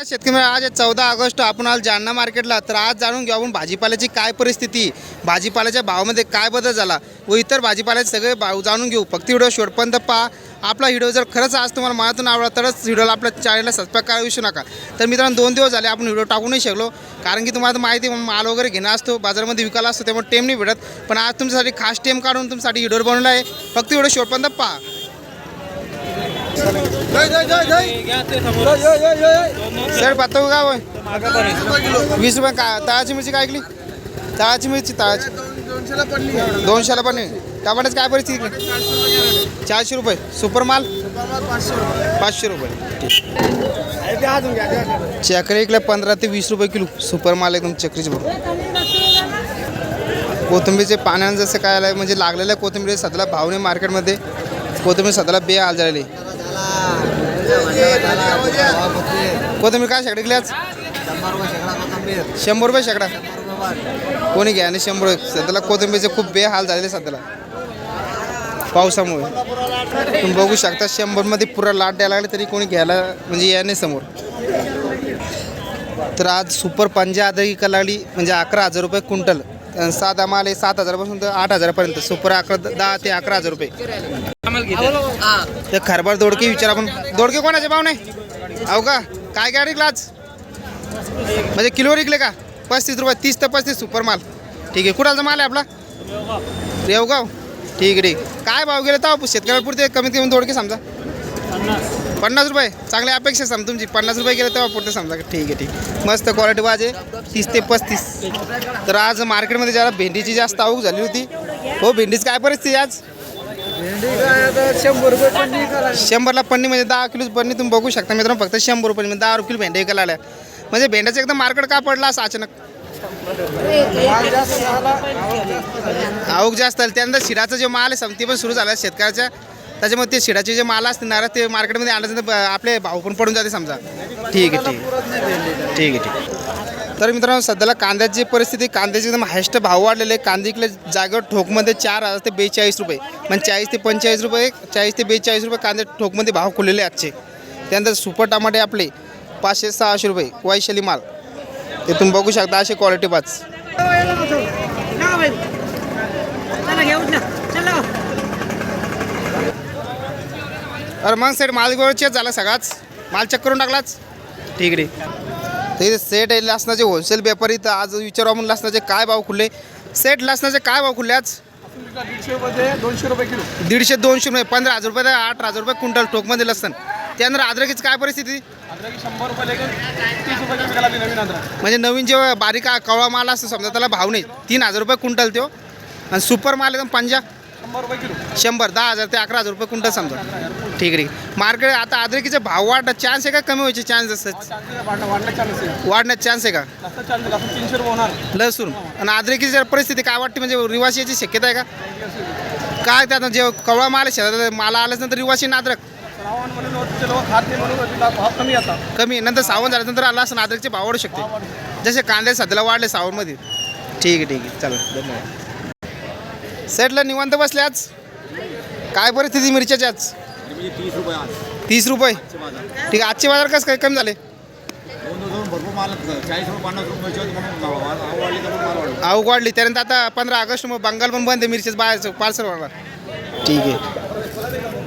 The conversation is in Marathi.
शेतकरी आज चौदा ऑगस्ट आपण आज जालना मार्केटला. तर आज जाणून घेऊ आपण भाजीपाल्याची काय परिस्थिती भाजीपाल्याच्या भावामध्ये काय बदल झाला व इतर भाजीपाल्याचे सगळे भाव जाणून घेऊ. फक्त व्हिडिओ शेवटपर्यंत पहा. आपला व्हिडिओ जर खरंच आज तुम्हाला मनातून आवडला तरच व्हिडिओला आपल्या चॅनलला सबस्क्राईब करायला विसरू नका. तर मित्रांनो दोन दिवस झाले आपण व्हिडिओ टाकू नाही शकलो कारण की तुम्हाला माहिती माल वगैरे घेणं असतो बाजारामध्ये विकायला असतो त्यामुळे टेम नाही भेटत. पण आज तुमच्यासाठी खास टेम काढून तुमच्यासाठी व्हिडिओ बनवला आहे. फक्त व्हिडिओ शेवटपर्यंत पहा. सर पातो का होय वीस रुपये का तळाची मिरची काय ऐकली तळाची मिरची तळाची दोनशेला पण टमाट्याची काय परिस्थिती इकडे चारशे रुपये सुपर माल पाचशे रुपये चक्री इकडे पंधरा ते वीस रुपये किलो सुपर माल एकदम चक्रीचे भाऊ कोथिंबीरचे पाण्यानं जसं काय आलं म्हणजे लागलेल्या कोथिंबीर सध्याला भावने मार्केटमध्ये कोथिंबीर सध्याला बे आल झालेली कोथिंबीर काय शेकडा आज? शंभर रुपये शेकडा. कोणी घ्या आणि शंभर रुपये. सध्याला कोथिंबीरचे खूप बेहाल झालेले सध्याला. पावसामुळे. तुम्ही बघू शकता शंभरमध्ये पुरा लाट द्यायला लागले तरी कोणी घ्यायला म्हणजे या नाही समोर. तर आज सुपर पंजा आदर विकायला लागली म्हणजे अकरा हजार रुपये क्विंटल. अन् साधा माल आहे सात हजारापासून तर आठ हजारापर्यंत. सुपर अकरा दहा ते अकरा हजार रुपये. ते खरबार दोडके विचार आपण. दोडके कोणाचे? भाव नाही अहो का? काय काय विकला आज? म्हणजे किलोवर विकले का? पस्तीस रुपये. तीस ते पस्तीस सुपर माल. ठीक आहे. कुणाचा माल आहे आपला? रेवगाव. ठीक आहे ठीक आहे. काय भाव गेले तर शेतकऱ्याला पुरते कमीत कमी दोडके समजा. पन्नास रुपये. चांगली अपेक्षा समजा तुमची. पन्नास रुपये गेले तेव्हा पुरते समजा. ठीक आहे ठीक आहे. मस्त क्वालिटी पाहिजे तीस ते पस्तीस. तर आज मार्केटमध्ये ज्याला भेंडीची जास्त आवक झाली होती. हो भेंडीची काय परिस्थिती आज? शंभर रुपये शंभरला पन्नी म्हणजे दहा किलो पन्नी तुम्ही बघू शकता मित्रांनो. फक्त शंभर रुपये म्हणजे दहा किलो भेंड्या विकायला आल्या. म्हणजे भेंड्याचं एकदम मार्केट का पडला असं अचानक? आऊक जास्त आवक जास्त आली. त्यानंतर शिराचा जे माल आहे समती पण सुरू झाला. शेतकऱ्याच्या त्याच्यामुळे ते शिडाचे जे माल असते नारळ ते मार्केटमध्ये आणल्यानंतर ब- आपले भाव पण पडून जाते समजा. ठीक आहे ठीक आहे. ठीक आहे ठीक आहे. तर मित्रांनो सध्याला कांद्याची परिस्थिती कांद्याचे एकदम हायस्ट भाव वाढलेले आहे. कांदे इकडे जागेवर ठोकमध्ये चार हजार ते बेचाळीस रुपये. म्हणजे चाळीस ते पंचेचाळीस रुपये चाळीस ते बेचाळीस रुपये कांदे ठोकमध्ये भाव खुललेले आहे आजचे. त्यानंतर सुपर टमाटे आपले पाचशे सहाशे रुपये वैशाली माल. ते तुम्ही बघू शकता असे क्वालिटी पाच. अरे मग सेट माल गोळचेच झाला सगळाच. माल चेक करून टाकलाच. ठीक आहे तर इथे सेट आहे लसणाचे होलसेल व्यापारी तर आज विचारू आपण लसणाचे काय भाव खुलले? सेट लसणाचे काय भाव खुलले आज? दोनशे रुपये किलो. दीडशे दोनशे रुपये पंधरा हजार रुपये ते आठ हजार रुपये क्विंटल टोकमध्ये लसण. त्यानंतर अद्रकीची काय परिस्थिती? म्हणजे नवीन जेव्हा बारीक कवळा माल असतो समजा त्याला भाव नाही. तीन हजार रुपये क्विंटल तो. आणि सुपर माल एकदम पंजा. शंभर दहा हजार ते अकरा हजार रुपये क्विंटल समजा. ठीक आहे ठीक मार्केट आता अद्रकीचे भाव वाढ चान्स आहे का? कमी व्हायचे चान्स असतात. वाढण्यात चान्स आहे का? तीनशे होणार लसूण. आणि अद्रकीची जर परिस्थिती काय वाटते? म्हणजे रिवाशी याची शक्यता आहे का? काय त्यात जे कवळा माल शेतात माला आल्याच नंतर रिवासी नाद्रक कमी कमी. नंतर सावण झाल्यानंतर आला असं अद्रकचे भाव वाढू शकते. जसे कांदे सध्याला वाढले सावनमध्ये ठीक आहे ठीक आहे. चला धन्यवाद. सेटला निवांत बसले आज? काय परिस्थिती मिरच्याची आज? तीस रुपये. आज तीस रुपये ठीक आहे आजचे बाजार कसं काय कमी झाले? दोन भरपूर माल चाळीस रुपये पन्नास रुपये आवक वाढली त्यानंतर आता पंधरा ऑगस्ट मग बंगाल पण बंद आहे मिरचीच बाहेरचं पार्सल वाढणार ठीक आहे.